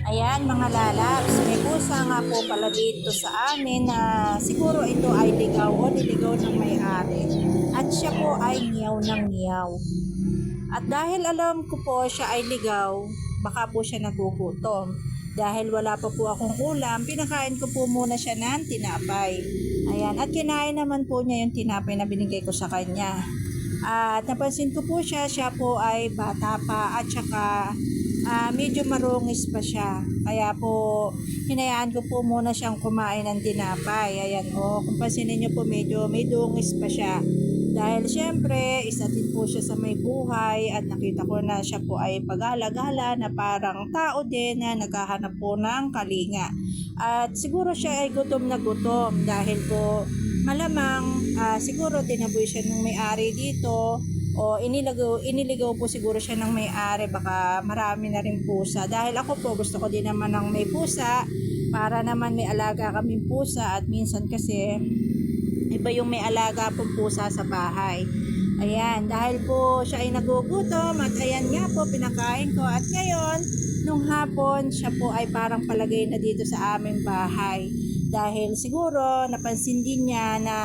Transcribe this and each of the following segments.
Ayan mga lalabs, may pusa nga po pala dito sa amin na siguro ito ay ligaw o niligaw ng may-ari. At siya po ay ngiyaw ng ngiyaw. At dahil alam ko po siya ay ligaw, baka po siya nagugutom. Dahil wala pa po akong ulam, pinakain ko po muna siya ng tinapay. Ayan, at kinain naman po niya yung tinapay na binigay ko sa kanya. At napansin ko po siya, siya po ay bata pa at saka ah, medyo marungis pa siya. Kaya po, hinayaan ko po muna siyang kumain ng tinapay. Ayan, o, kung pansinin niyo po, medyo may dungis pa siya. Dahil syempre, isa din po siya sa may buhay at nakita ko na siya po ay pag-alagala na parang tao din na naghahanap po ng kalinga. At siguro siya ay gutom na gutom dahil po malamang ah, siguro tinaboy siya ng may-ari dito o iniligaw, iniligaw po siguro siya ng may-ari. Baka marami na rin pusa. Dahil ako po gusto ko din naman ng may pusa. Para naman may alaga kaming pusa. At minsan kasi iba yung may alaga pong pusa sa bahay. Ayan dahil po siya ay nagugutom at ayan nga po pinakain ko. At ngayon nung hapon siya po ay parang palagay na dito sa aming bahay. Dahil siguro napansin din niya na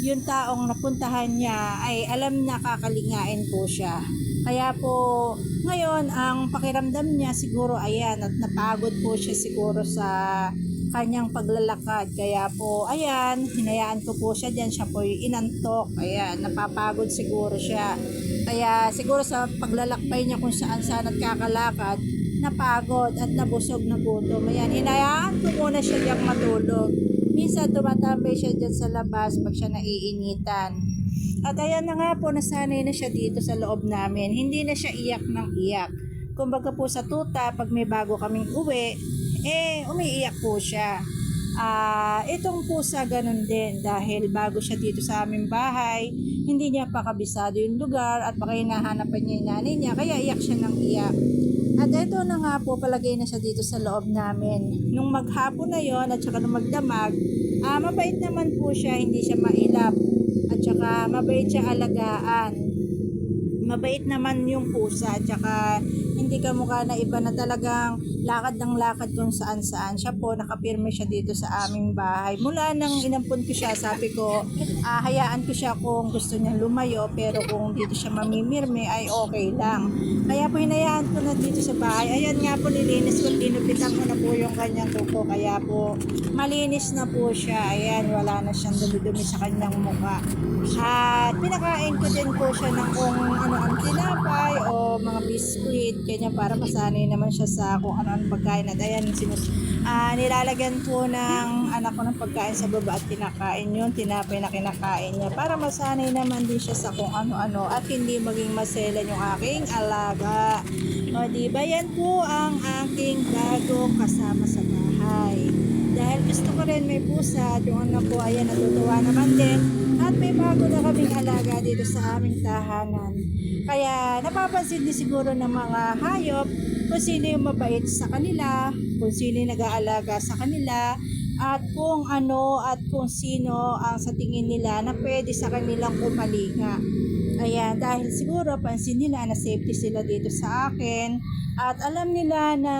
yung taong napuntahan niya ay alam na kakalingain po siya. Kaya po, ngayon, ang pakiramdam niya siguro ayan, at napagod po siya siguro sa kanyang paglalakad. Kaya po, ayan, hinayaan ko po siya dyan. Siya po yung inantok. Ayan, napapagod siguro siya. Kaya siguro sa paglalakbay niya kung saan saan at kakalakad, napagod at nabusog na gutom. Ayan, hinayaan ko muna siya diyang matulog. Minsan tumatambay siya dyan sa labas pag siya naiinitan. At ayan na nga po, nasanay na siya dito sa loob namin. Hindi na siya iyak ng iyak. Kumbaga po sa tuta, pag may bago kaming uwi, eh, umiiyak po siya. Ah, itong pusa ganun din dahil bago siya dito sa aming bahay, hindi niya pa kabisado yung lugar at baka hinahanapan niya yung nanay niya, kaya iyak siya ng iyak. At ito na nga po, palagay na siya dito sa loob namin. Nung maghapon na yon at saka nung magdamag, ah, mabait naman po siya, hindi siya mailap. At saka mabait siya alagaan. Mabait naman yung pusa at saka hindi ka mukha na iba na talagang lakad ng lakad kung saan saan. Siya po, nakapirme siya dito sa aming bahay. Mula nang inampun ko siya, sabi ko, ah, hayaan ko siya kung gusto niya lumayo, pero kung dito siya mamimirme ay okay lang. Kaya po hinayaan ko na dito sa bahay. Ayan nga po, nilinis ko, tinupitan ko na po yung kanyang kuko. Kaya po, malinis na po siya. Ayan, wala na siyang dumi-dumi sa kanyang mukha. At pinakain ko din po siya ng kung ano ang tinapay o mga biskuit, kanya para masanay naman siya sa kung ano ang pagkain. At ayan, sinus ah, nilalagyan po ng anak ko ng pagkain sa baba at kinakain yun, tinapay na kinakain niya para masanay naman din siya sa kung ano-ano at hindi maging maselan yung aking alaga. O di ba yan po ang aking bagong kasama sa bahay. Dahil gusto ko rin may pusa, yung anak ko ayan natutuwa naman din at may bago na kaming alaga dito sa aming tahanan. Kaya napapansin din siguro ng mga hayop kung sino yung mabait sa kanila, kung sino yung nag-aalaga sa kanila, at kung ano at kung sino ang sa tingin nila na pwede sa kanilang kumalinga. Ayan, dahil siguro pansin nila na safety sila dito sa akin at alam nila na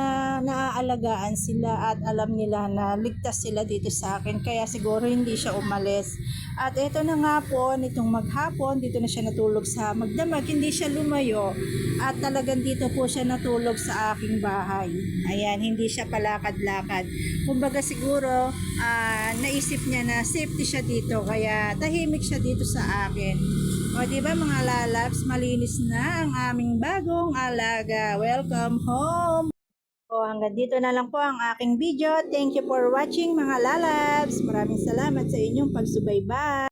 naaalagaan sila at alam nila na ligtas sila dito sa akin kaya siguro hindi siya umalis. At ito na nga po, nitong maghapon, dito na siya natulog sa magdamag, hindi siya lumayo at talagang dito po siya natulog sa aking bahay. Ayan, hindi siya palakad-lakad. Kumbaga siguro, ah, naisip niya na safety siya dito kaya tahimik siya dito sa akin. O di ba mga lalabs, malinis na ang aming bagong alaga. Welcome home! O hanggang dito na lang po ang aking video. Thank you for watching mga lalabs. Maraming salamat sa inyong pagsubaybay.